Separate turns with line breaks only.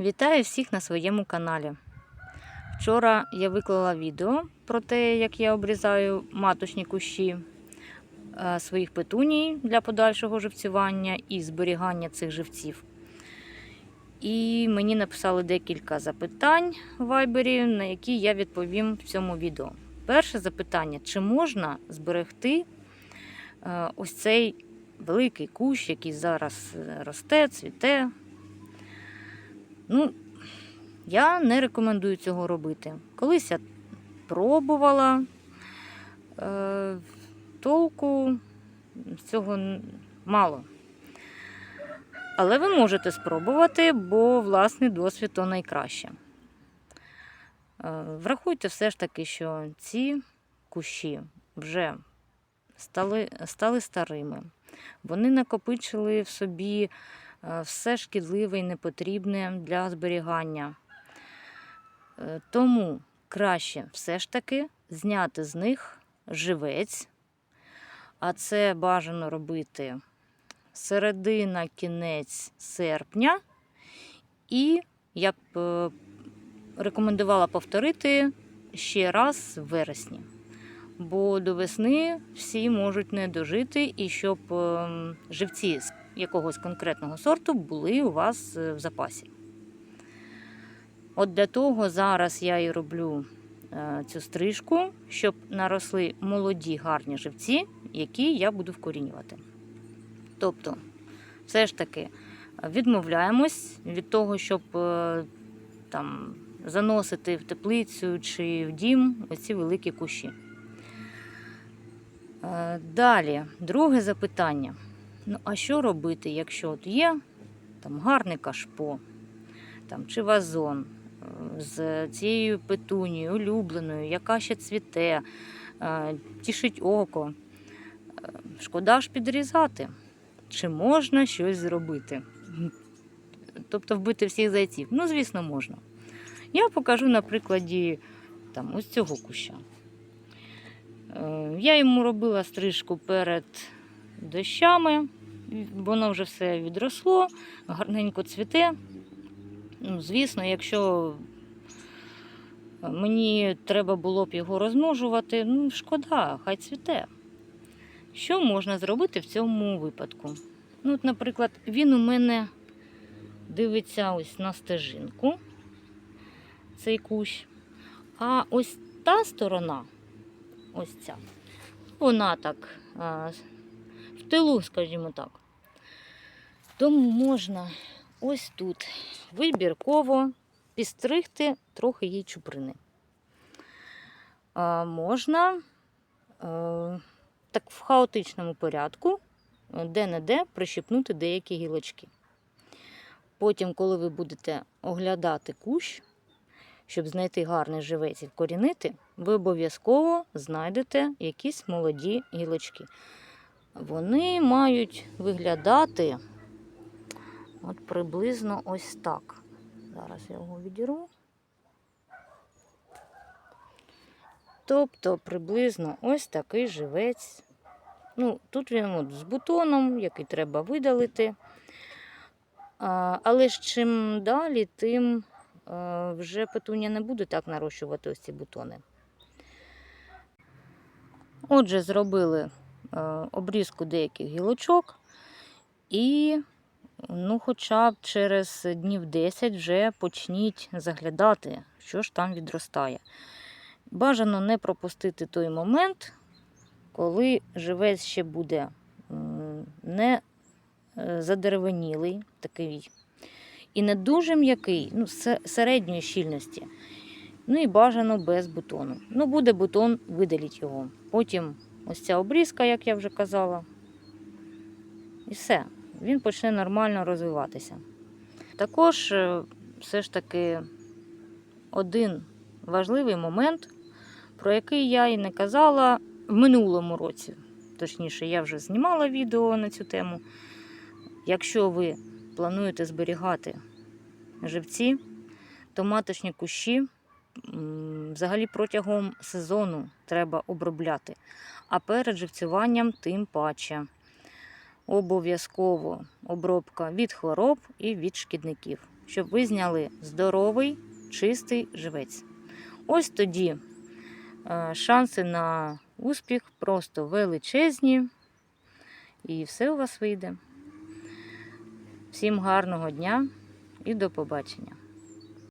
Вітаю всіх на своєму каналі. Вчора я виклала відео про те, як я обрізаю маточні кущі е, своїх петуній для подальшого живцювання і зберігання цих живців. І мені написали декілька запитань в вайбері, на які я відповім в цьому відео. Перше запитання: чи можна зберегти е, ось цей великий кущ, який зараз е, росте, цвіте? Ну, я не рекомендую цього робити. Колись я пробувала, е, толку цього мало. Але ви можете спробувати, бо власний досвід то найкраще. Е, Врахуйте все ж таки, що ці кущі вже стали, стали старими. Вони накопичили в собі все шкідливе і непотрібне для зберігання. Е, Тому краще все ж таки зняти з них живець, а це бажано робити середина, кінець серпня, і я б е, рекомендувала повторити ще раз в вересні. Бо до весни всі можуть не дожити, і щоб ем, живці якогось конкретного сорту були у вас е, в запасі. От для того зараз я і роблю е, цю стрижку, щоб наросли молоді гарні живці, які я буду вкорінювати. Тобто, все ж таки відмовляємось від того, щоб е, там заносити в теплицю чи в дім оці великі кущі. Далі, друге запитання. Ну, а що робити, якщо от є там гарне кашпо, там, чи вазон е, з цією петунією, улюбленою, яка ще цвіте, е, тішить око. Е, Шкода ж підрізати. Чи можна щось зробити? Тобто вбити всіх зайців? Ну, звісно, можна. Я покажу на прикладі там, ось цього куща. Я йому робила стрижку перед дощами, воно вже все відросло, гарненько цвіте. Ну, звісно, якщо мені треба було б його розмножувати, ну, шкода, хай цвіте. Що можна зробити в цьому випадку? Ну, от, наприклад, він у мене дивиться ось на стежинку, цей кущ. А ось та сторона, ось ця, вона так в тилу, скажімо так. Тому можна ось тут вибірково підстригти трохи їй чуприни. А, можна е, так в хаотичному порядку е, де-не-де прищепнути деякі гілочки. Потім, коли ви будете оглядати кущ, щоб знайти гарний живець і вкорінити, ви обов'язково знайдете якісь молоді гілочки. Вони мають виглядати от приблизно ось так. Зараз я його відірву. Тобто приблизно ось такий живець. Ну, тут він от з бутоном, який треба видалити. А, але ж чим далі, тим а, вже петуня не буде так нарощувати ось ці бутони. Отже, зробили обрізку деяких гілочок і ну, хоча б через днів 10 вже почніть заглядати, що ж там відростає. Бажано не пропустити той момент, коли живець ще буде не е, задеревенілий, такий, і не дуже м'який, ну, середньої щільності. Ну і бажано без бутону. Ну, буде бутон, видаліть його. Потім ось ця обрізка, як я вже казала. І все, він почне нормально розвиватися. Також е, все ж таки один важливий момент, про який я і не казала в минулому році. Точніше, я вже знімала відео на цю тему. Якщо ви плануєте зберігати живці, то маточні кущі взагалі протягом сезону треба обробляти, а перед живцюванням тим паче. Обов'язково обробка від хвороб і від шкідників. щоб ви зняли здоровий, чистий живець. Ось тоді е, шанси на успіх просто величезні, і все у вас вийде. Всім гарного дня і до побачення!